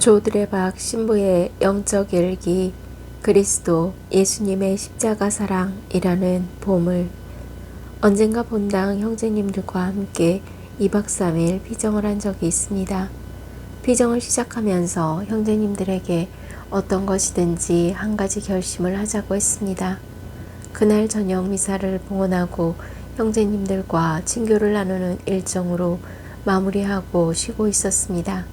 조드레박 신부의 영적 일기 그리스도 예수님의 십자가 사랑이라는 보물 언젠가 본당 형제님들과 함께 2박 3일 피정을 한 적이 있습니다. 피정을 시작하면서 형제님들에게 어떤 것이든지 한 가지 결심을 하자고 했습니다. 그날 저녁 미사를 봉헌하고 형제님들과 친교를 나누는 일정으로 마무리하고 쉬고 있었습니다.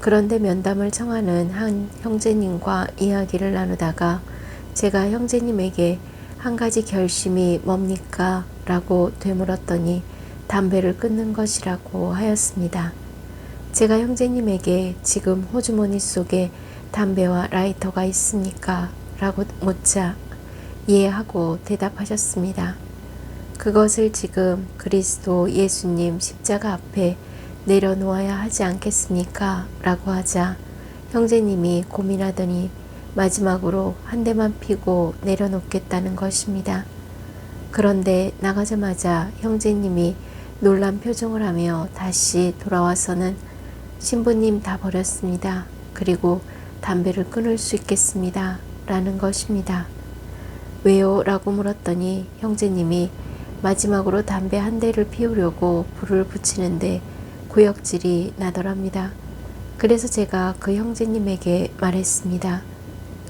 그런데 면담을 청하는 한 형제님과 이야기를 나누다가 제가 형제님에게 한 가지 결심이 뭡니까? 라고 되물었더니 담배를 끊는 것이라고 하였습니다. 제가 형제님에게 지금 호주머니 속에 담배와 라이터가 있습니까? 라고 묻자 이해하고 대답하셨습니다. 그것을 지금 그리스도 예수님 십자가 앞에 내려놓아야 하지 않겠습니까? 라고 하자 형제님이 고민하더니 마지막으로 한 대만 피고 내려놓겠다는 것입니다. 그런데 나가자마자 형제님이 놀란 표정을 하며 다시 돌아와서는 신부님 다 버렸습니다. 그리고 담배를 끊을 수 있겠습니다. 라는 것입니다. 왜요? 라고 물었더니 형제님이 마지막으로 담배 한 대를 피우려고 불을 붙이는데 구역질이 나더랍니다. 그래서 제가 그 형제님에게 말했습니다.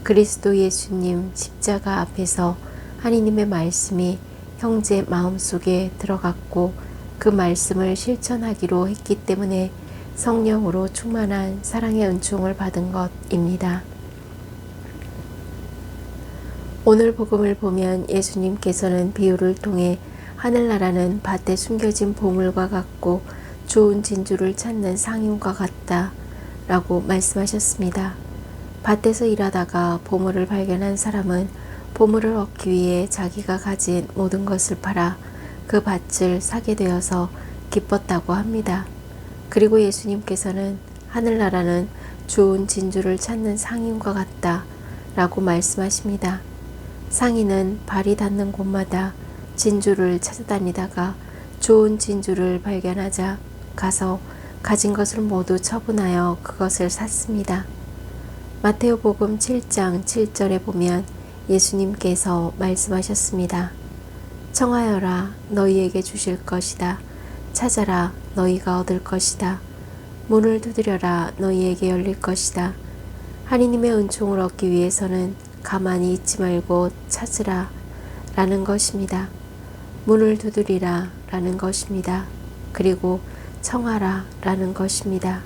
그리스도 예수님 십자가 앞에서 하나님의 말씀이 형제 마음속에 들어갔고 그 말씀을 실천하기로 했기 때문에 성령으로 충만한 사랑의 은총을 받은 것입니다. 오늘 복음을 보면 예수님께서는 비유를 통해 하늘나라는 밭에 숨겨진 보물과 같고 좋은 진주를 찾는 상인과 같다 라고 말씀하셨습니다. 밭에서 일하다가 보물을 발견한 사람은 보물을 얻기 위해 자기가 가진 모든 것을 팔아 그 밭을 사게 되어서 기뻤다고 합니다. 그리고 예수님께서는 하늘나라는 좋은 진주를 찾는 상인과 같다 라고 말씀하십니다. 상인은 발이 닿는 곳마다 진주를 찾아다니다가 좋은 진주를 발견하자 가서 가진 것을 모두 처분하여 그것을 샀습니다. 마테오복음 7장 7절에 보면 예수님께서 말씀하셨습니다. 청하여라 너희에게 주실 것이다. 찾아라 너희가 얻을 것이다. 문을 두드려라 너희에게 열릴 것이다. 하나님의 은총을 얻기 위해서는 가만히 있지 말고 찾으라 라는 것입니다. 문을 두드리라 라는 것입니다. 그리고 청하라 라는 것입니다.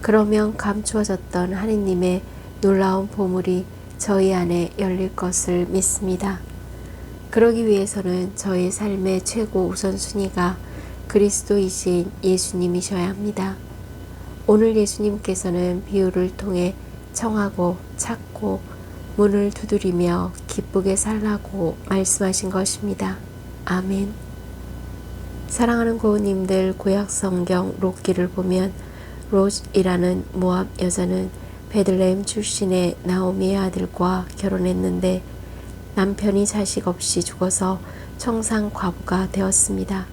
그러면 감추어졌던 하느님의 놀라운 보물이 저희 안에 열릴 것을 믿습니다. 그러기 위해서는 저의 삶의 최고 우선순위가 그리스도이신 예수님이셔야 합니다. 오늘 예수님께서는 비유를 통해 청하고 찾고 문을 두드리며 기쁘게 살라고 말씀하신 것입니다. 아멘. 사랑하는 고우님들 구약 성경 롯기를 보면 롯이라는 모압 여자는 베들레헴 출신의 나오미의 아들과 결혼했는데 남편이 자식 없이 죽어서 청상 과부가 되었습니다.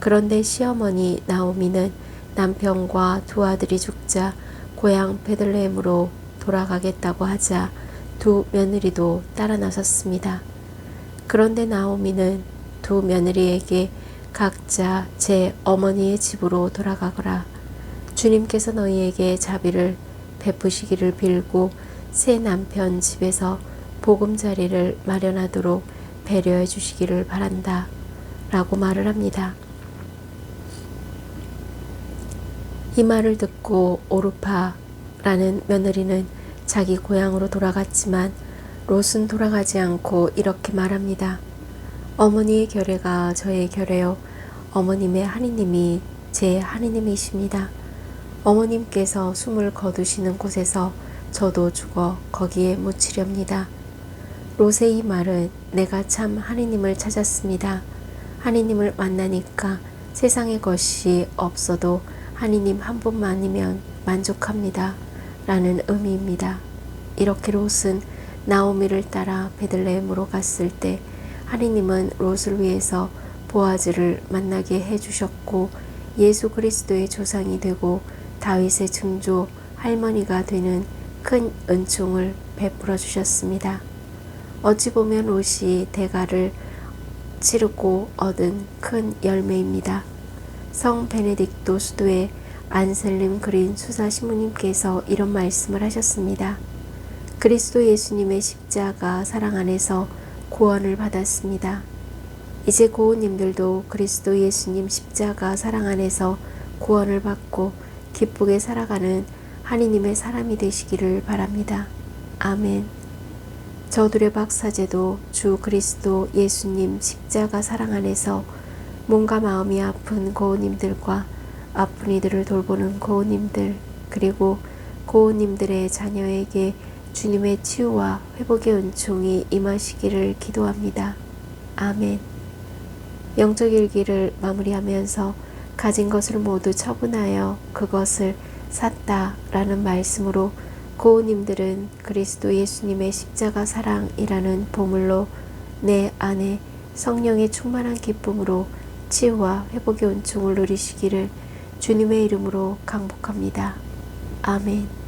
그런데 시어머니 나오미는 남편과 두 아들이 죽자 고향 베들레헴으로 돌아가겠다고 하자 두 며느리도 따라 나섰습니다. 그런데 나오미는 두 며느리에게 각자 제 어머니의 집으로 돌아가거라. 주님께서 너희에게 자비를 베푸시기를 빌고 새 남편 집에서 보금자리를 마련하도록 배려해 주시기를 바란다. 라고 말을 합니다. 이 말을 듣고 오르파라는 며느리는 자기 고향으로 돌아갔지만 롯은 돌아가지 않고 이렇게 말합니다. 어머니의 결례가 저의 결례요. 어머님의 하느님이 제 하느님이십니다. 어머님께서 숨을 거두시는 곳에서 저도 죽어 거기에 묻히렵니다. 롯의 이 말은 내가 참 하느님을 찾았습니다. 하느님을 만나니까 세상의 것이 없어도 하느님 한 분만이면 만족합니다. 라는 의미입니다. 이렇게 롯은 나오미를 따라 베들레헴으로 갔을 때 하느님은 롯을 위해서 보아즈를 만나게 해주셨고 예수 그리스도의 조상이 되고 다윗의 증조 할머니가 되는 큰 은총을 베풀어 주셨습니다. 어찌 보면 롯이 대가를 치르고 얻은 큰 열매입니다. 성 베네딕토 수도의 안셀림 그린 수사 신부님께서 이런 말씀을 하셨습니다. 그리스도 예수님의 십자가 사랑 안에서 구원을 받았습니다. 이제 고우님들도 그리스도 예수님 십자가 사랑 안에서 구원을 받고 기쁘게 살아가는 하느님의 사람이 되시기를 바랍니다. 아멘. 저들의 박사제도 주 그리스도 예수님 십자가 사랑 안에서 몸과 마음이 아픈 고우님들과 아픈 이들을 돌보는 고우님들 그리고 고우님들의 자녀에게 주님의 치유와 회복의 은총이 임하시기를 기도합니다. 아멘. 영적 일기를 마무리하면서 가진 것을 모두 처분하여 그것을 샀다라는 말씀으로 고우님들은 그리스도 예수님의 십자가 사랑이라는 보물로 내 안에 성령의 충만한 기쁨으로 치유와 회복의 은총을 누리시기를 주님의 이름으로 강복합니다. 아멘.